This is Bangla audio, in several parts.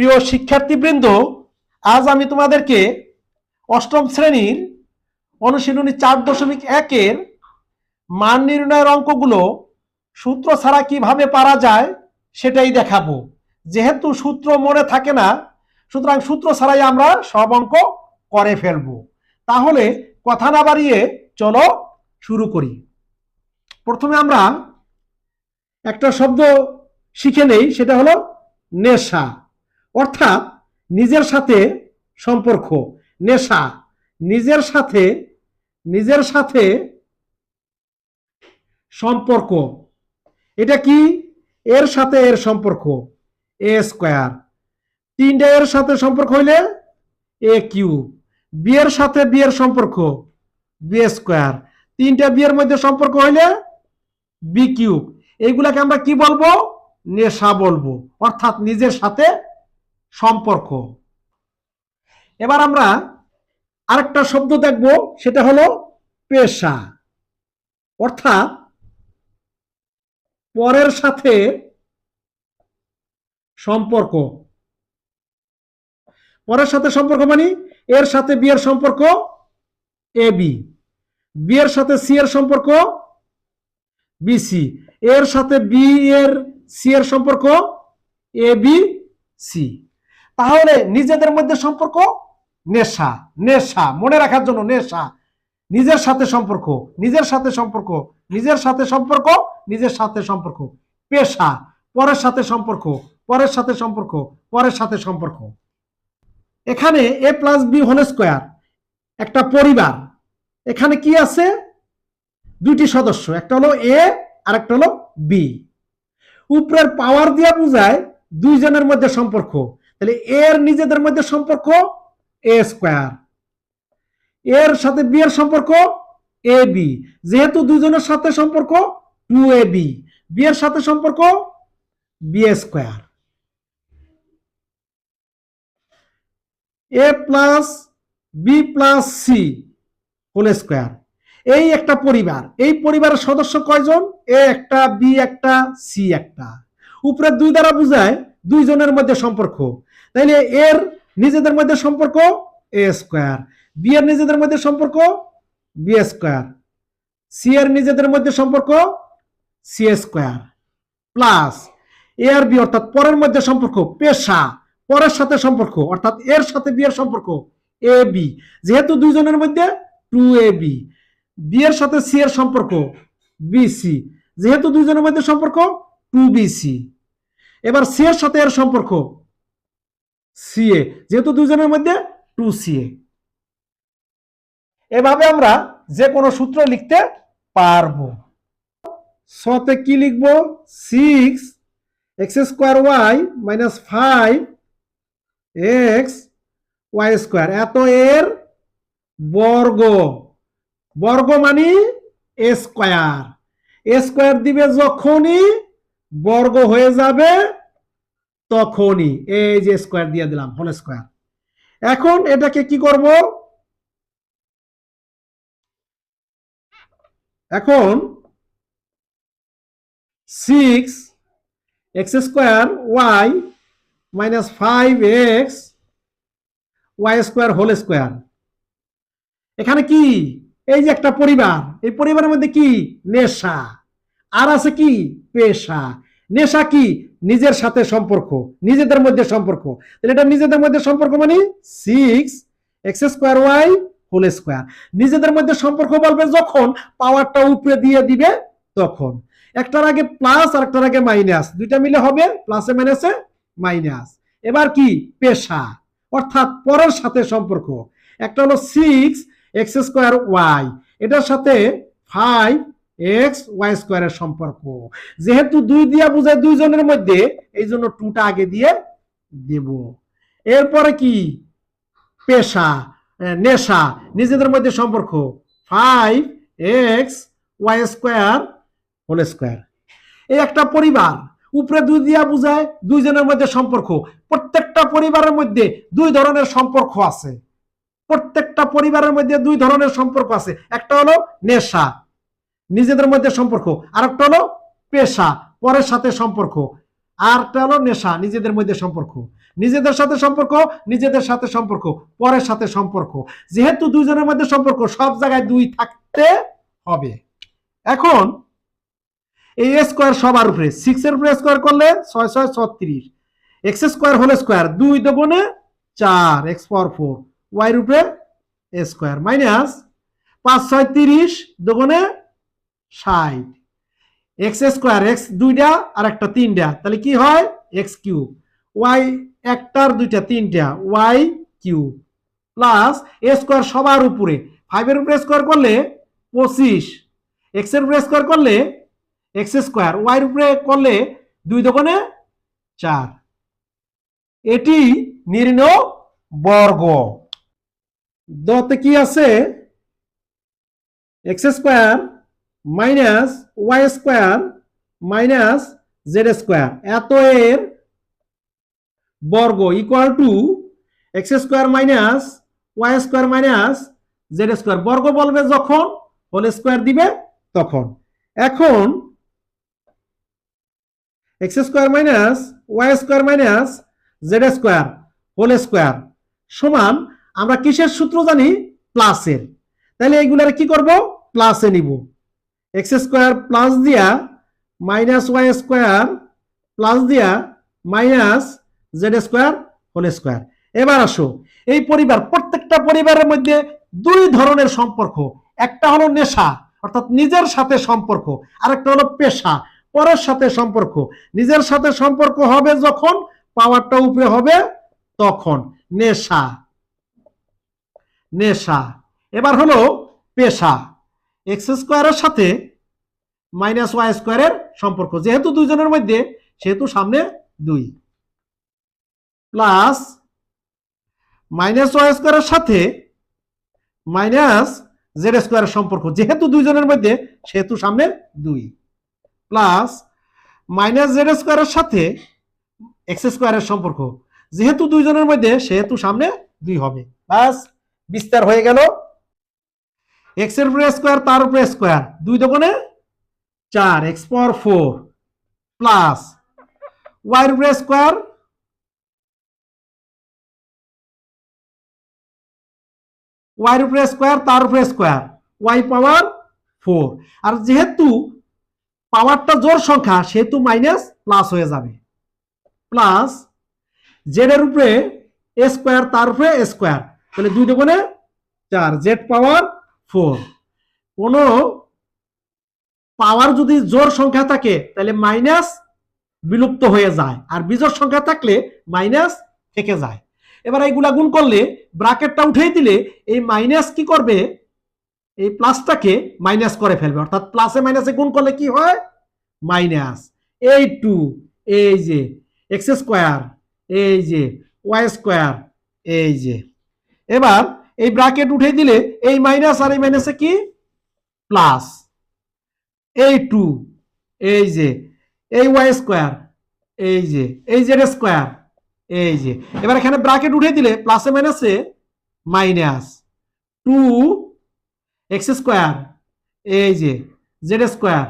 প্রিয় শিক্ষার্থীবৃন্দ, আজ আমি তোমাদেরকে অষ্টম শ্রেণির অনুশীলনী চার দশমিক একের মান নির্ণয়ের অঙ্কগুলো সূত্র ছাড়া কীভাবে পারা যায় সেটাই দেখাবো। যেহেতু সূত্র মনে থাকে না, সুতরাং সূত্র ছাড়াই আমরা সব অঙ্ক করে ফেলব। তাহলে কথা না বাড়িয়ে চলো শুরু করি। প্রথমে আমরা একটা শব্দ শিখে নেই, সেটা হলো নেশা। অর্থাৎ নিজের সাথে সম্পর্ক, নেশা, নিজের সাথে নিজের সাথে সম্পর্ক। এটা কি? এর সাথে এর সম্পর্ক, এ স্কোয়ার। তিনটা এর সাথে সম্পর্ক হইলে এ কিউ বিয়ের সাথে বিয়ের সম্পর্ক, বি স্কোয়ার। তিনটা বিয়ের মধ্যে সম্পর্ক হইলে বি কিউব। এইগুলাকে আমরা কি বলব? নেশা বলব। অর্থাৎ নিজের সাথে সম্পর্ক। এবার আমরা আরেকটা শব্দ দেখব, সেটা হলো পেশা। অর্থাৎ পরের সাথে সম্পর্ক। পরের সাথে সম্পর্ক মানে এর সাথে বিয়ের সম্পর্ক এ, বি। বিয়ের সাথে সি এর সম্পর্ক বিসি এর সাথে বি এর সি এর সম্পর্ক এ, বি, সি। তাহলে নিজেদের মধ্যে সম্পর্ক নেশা নেশা, মনে রাখার জন্য নেশা। নিজের সাথে সম্পর্ক, নিজের সাথে সম্পর্ক, নিজের সাথে সম্পর্ক, নিজের সাথে সম্পর্ক। পেশা, পরের সাথে সম্পর্ক, পরের সাথে সম্পর্ক, পরের সাথে সম্পর্ক। এখানে A plus B whole square একটা পরিবার। এখানে কি আছে? দুইটি সদস্য, একটা হলো এ আর একটা হলো বি উপরের পাওয়ার দিয়ে বোঝায় দুইজনের মধ্যে সম্পর্ক। তাহলে এর নিজেদের মধ্যে সম্পর্ক এ স্কোয়ার। এর সাথে বি এর সম্পর্ক এ বি। যেহেতু দুজনের সাথে সম্পর্ক টু এ বি বি এর সাথে সম্পর্ক B square. A plus B plus C whole square. এই একটা পরিবার, এই পরিবারের সদস্য কয়জন? এ একটা, বি একটা, সি একটা। উপরে দুই দ্বারা বোঝায় দুইজনের মধ্যে সম্পর্ক। তাইলে এর নিজেদের মধ্যে সম্পর্ক এ স্কোয়ার, বি এর নিজেদের মধ্যে সম্পর্ক বি স্কোয়ার, সি এর নিজেদের মধ্যে সম্পর্ক সি স্কোয়ার, প্লাস এ আর বি অর্থাৎ পরের মধ্যে সম্পর্ক পেশা, পরের সাথে সম্পর্ক অর্থাৎ এর সাথে বি এর সম্পর্ক এ বি, যেহেতু দুইজনের মধ্যে টু এ বি বি এর সাথে সি এর সম্পর্ক বি সি, যেহেতু দুইজনের মধ্যে সম্পর্ক টু বি সি, এবার সি এর সাথে এর সম্পর্ক সি এ যেহেতু দুজনের মধ্যে টু সি এ এভাবে আমরা যে কোনো সূত্র লিখতে পারব। সতে কি লিখব? Six X square Y minus five X Y square এত এর বর্গ। বর্গ মানে এ স্কোয়ার এ স্কোয়ার দিবে যখনই বর্গ হয়ে যাবে তখনই, এই যে স্কোয়ার দিয়ে দিলাম হোল স্কোয়ার এখন এটাকে কি করব? এখন six X square Y minus five X Y square whole square এখানে কি? এই যে একটা পরিবার, এই পরিবারের মধ্যে কি? নেশা। আর আছে কি? পেশা। নেশা কি? নিজের সাথে সম্পর্ক, নিজেদের মধ্যে সম্পর্ক। তাহলে এটা নিজেদের মধ্যে সম্পর্ক মানে six X square Y whole square নিজেদের মধ্যে সম্পর্ক বলবে যখন পাওয়ারটা উপরে দিয়ে দিবে তখন। একটার আগে প্লাস আর একটার আগে মাইনাস দুইটা মিলে হবে প্লাসে মাইনাসে মাইনাস এবার কি? পেশা। অর্থাৎ পরের সাথে সম্পর্ক। একটা হলো সিক্স এক্স স্কোয়ার ওয়াই এটার সাথে ফাইভ এক্স ওয়াই স্কোয়ারের সম্পর্ক। যেহেতু দুই দিয়া বোঝায় দুইজনের মধ্যে, এই জন্য টুটা আগে দিয়ে দেব। এরপরে কি? পেশা নেশা, নিজেদের মধ্যে সম্পর্ক। Five X Y square whole square এই একটা পরিবার, উপরে দুই দিয়া বোঝায় দুইজনের মধ্যে সম্পর্ক। প্রত্যেকটা পরিবারের মধ্যে দুই ধরনের সম্পর্ক আছে। প্রত্যেকটা পরিবারের মধ্যে দুই ধরনের সম্পর্ক আছে। একটা হলো নেশা নিজেদের মধ্যে সম্পর্ক। আর একটা হলো পেশা, পরের সাথে সম্পর্ক। আরটা হলো নেশা, নিজেদের মধ্যে সম্পর্ক। নিজেদের সাথে সম্পর্ক, নিজেদের সাথে সম্পর্ক, পরের সাথে সম্পর্ক। যেহেতু দুইজনের মধ্যে সম্পর্ক, সব জায়গায় দুই থাকতে হবে। এখন এই স্কোয়ার সবার উপরে সিক্স এর উপরে স্কোয়ার করলে ছয় ছয়, ছত্রিশ। এক্স স্কোয়ার হলে স্কোয়ার দুই দোকানে চার এক্স পাওয়ার ফোর ওয়াইয়ের উপরে স্কোয়ার মাইনাস পাঁচ, ছয়, তিরিশ দোকানে ষাট। এক্স স্কোয়ার এক্স দুইটা আর একটা তিনটা। তাহলে কি হয়? এক্স কিউব ওয়াই একটার দুইটা তিনটা। Y cube plus A square সবার উপরে। ফাইভের উপরে স্কোয়ার করলে পঁচিশ। এক্সের উপরে স্কোয়ার করলে এক্স স্কোয়ার ওয়াইয়ের উপরে করলে দুই দোকানে চার। এটি নির্ণয় বর্গ। দতে কি আছে? X square minus Y square minus Z square. এত এর বর্গ equal to X square minus Y square minus Z square. বর্গ বলবে যখন, হোল স্কোয়ার দিবে তখন। এখন X square minus Y square minus Z square, whole square সমান আমরা কিসের সূত্র জানি? প্লাসের। তাহলে এইগুলার কি করব? প্লাসে নিব। এক্স স্কোয়ার প্লাস দিয়া মাইনাস ওয়াই স্কোয়ার প্লাস দিয়া minus Z square whole square এবার আসো, এই পরিবার, প্রত্যেকটা পরিবারের মধ্যে দুই ধরনের সম্পর্ক। একটা হলো নেশা, অর্থাৎ নিজের সাথে সম্পর্ক। আরেকটা হলো পেশা, পরের সাথে সম্পর্ক। নিজের সাথে সম্পর্ক হবে যখন পাওয়ারটা উপরে হবে তখন। নেশা নেশা। এবার হলো পেশা। এক্স স্কোয়ারের সাথে মাইনাস ওয়াই স্কোয়ারের সম্পর্ক। যেহেতু দুইজনের মধ্যে, সেহেতু সামনে দুই। প্লাস মাইনাস ওয়াই স্কোয়ারের সাথে মাইনাস জেড স্কোয়ারের সম্পর্ক। যেহেতু দুইজনের মধ্যে, সেহেতু সামনে দুই। প্লাস মাইনাস জেড স্কোয়ারের সাথে এক্স স্কোয়ারের সম্পর্ক। যেহেতু দুইজনের মধ্যে, সেহেতু সামনে দুই হবে। বাস বিস্তার হয়ে গেল। এক্সের উপরে স্কোয়ার তার উপরে স্কোয়ার দুই দোকানে চার X power four plus Y এর উপরে স্কোয়ার ওয়াই উপরে স্কোয়ার তার উপরে স্কোয়ার ওয়াই পাওয়ার ফোর আর যেহেতু পাওয়ারটা জোর সংখ্যা, সেহেতু মাইনাস প্লাস হয়ে যাবে। প্লাস জেড এর উপরে এ স্কোয়ার তার উপরে স্কোয়ার তাহলে দুই দোকানে চার। জেড পাওয়ার ফোর কোনো পাওয়ার যদি জোর সংখ্যা থাকে, তাহলে মাইনাস বিলুপ্ত হয়ে যায়। আর বিজোর সংখ্যা থাকলে মাইনাস থেকে যায়। এবার এইগুলা গুণ করলে ব্রাকেটটা উঠিয়ে দিলে এই মাইনাস কি করবে? এই প্লাসটাকে মাইনাস করে ফেলবে। অর্থাৎ প্লাসে মাইনাসে গুণ করলে কি হয়? মাইনাস এই টু এই যে এক্স স্কোয়ার এই যে ওয়াই স্কোয়ার এই যে। এবার এই ব্রাকেট উঠে দিলে এই মাইনাস আর এই মাইনাসে কি? প্লাস এই টু এই যে, এই ওয়াই স্কোয়ার এই যে, এই জেড স্কোয়ার এই যে। এবার এখানে ব্রাকেট উঠে দিলে প্লাসে মাইনাসে মাইনাস টু এক্স স্কোয়ার এই যে জেড স্কোয়ার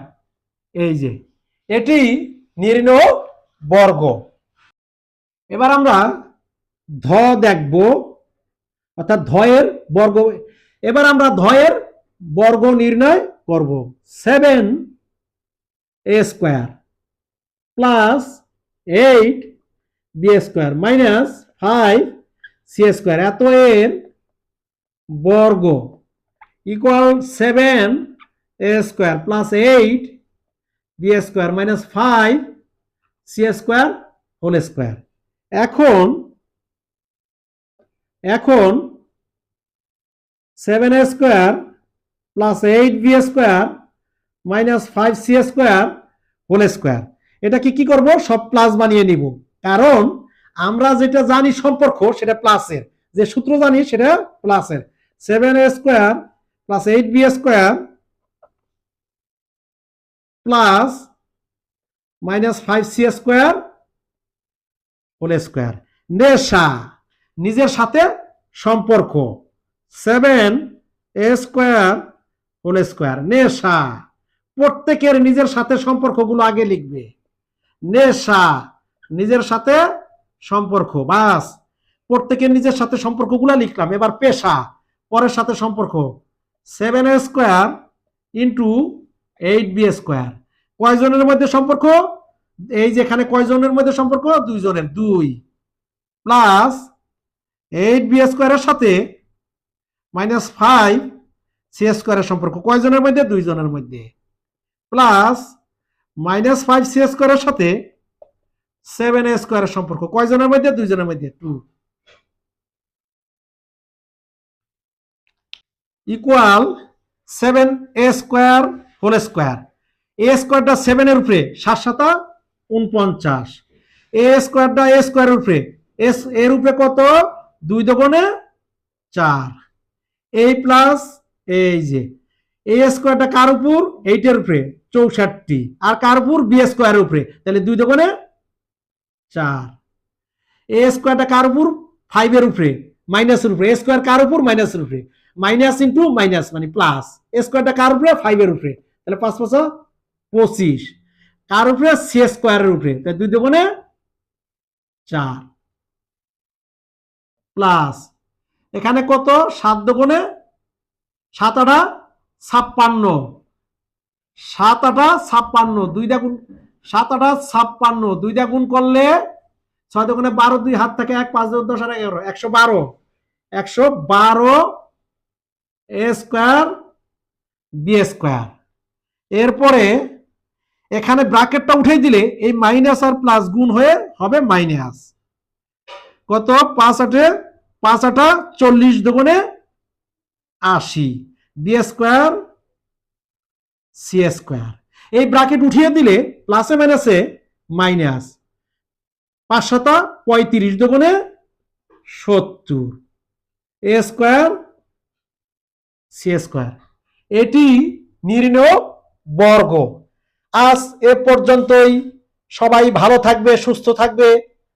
এই যে। এটি নির্ণয় বর্গ। এবার আমরা ধ দেখব। অর্থাৎ ধয়ের বর্গ। এবার আমরা ধয়ের বর্গ নির্ণয় করব। Seven A square plus eight B square minus five C square. এত এর বর্গ equal seven A square plus eight B square minus five C square whole square. এখন এখন seven A square plus eight B square minus five C square whole square এটাকে কি করব? সব প্লাস বানিয়ে নিব। কারণ আমরা যেটা জানি সম্পর্ক, সেটা প্লাসের যে সূত্র জানি, সেটা প্লাসের seven A square plus eight B square plus minus five C square whole square নেশা, নিজের সাথে সম্পর্ক। Seven A square whole square. নেশা। প্রত্যেকের নিজের সাথে সম্পর্কগুলো আগে লিখবে। নেশা। নিজের সাথে সম্পর্ক। বাস। প্রত্যেকের নিজের সাথে সম্পর্কগুলো লিখলাম। এবার পেশা। পরের সাথে সম্পর্ক। Seven A square into eight B square. কয়জনের মধ্যে সম্পর্ক? এই যেখানে কয়জনের মধ্যে সম্পর্ক? দুইজনের। দুই। প্লাস এইট বি স্কোয়ারের সাথে মাইনাস ফাইভ সি স্কোয়ারের সম্পর্ক। কয়জনের মধ্যে? দুইজনের মধ্যে। প্লাস মাইনাস ফাইভ সি স্কোয়ারের সাথে সেভেন এ স্কোয়ারের সম্পর্ক। কয়জনের মধ্যে? দুইজনের মধ্যে। Two. Equal seven A square whole square. A স্কোয়ারটা সেভেনের উপরে। সাত সাতা উনপঞ্চাশ। এ স্কোয়ারটা এ স্কোয়ারের উপরে। এস এর উপরে কত? দুই দোকানে চার। এই প্লাস এই যে এ স্কোয়ারটা কার উপর? এইটের উপরে, চৌষট্টি। আর কার উপর? বি স্কোয়ারের উপরে। তাহলে দুই দোকানে চার। এ স্কোয়ারটা কার উপর? ফাইভের উপরে মাইনাসের উপরে। এ স্কোয়ার কার উপর? মাইনাসের উপরে। মাইনাস ইন্টু মাইনাস মানে প্লাস এ স্কোয়ারটা কার উপরে? ফাইভের উপরে। তাহলে পাঁচ পাঁচ পঁচিশ। কার উপরে? সি স্কোয়ারের উপরে। তাহলে দুই দোকানে চার। প্লাস এখানে কত? সাত দোকানে সাত আটা ছাপ্পান্ন। সাত আটা ছাপ্পান্ন দুইটা গুণ সাত আটা ছাপ্পান্ন দুইটা গুণ করলে ছয় দোকানে বারো, দুই হাত থেকে এক, পাঁচ, দশ দশ, আর এগারো, একশো বারো। একশো বারো এ স্কোয়ার বি স্কোয়ার। এরপরে এখানে ব্রাকেটটা উঠে দিলে এই মাইনাস আর প্লাস গুণ হয়ে হবে মাইনাস। কত? পাঁচ আটে পাঁচ আটা চল্লিশ দোকানে আশি। বি স্কোয়ার সি স্কোয়ার এই ব্রাকেট উঠিয়ে দিলে প্লাসে মাইনাসে মাইনাস পাঁচ শতা পঁয়ত্রিশ দোকানে সত্তর। এ স্কোয়ার সি স্কোয়ার এটি নির্ণয় বর্গ। আজ এ পর্যন্তই। সবাই ভালো থাকবে, সুস্থ থাকবে।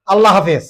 আল্লাহ হাফেজ।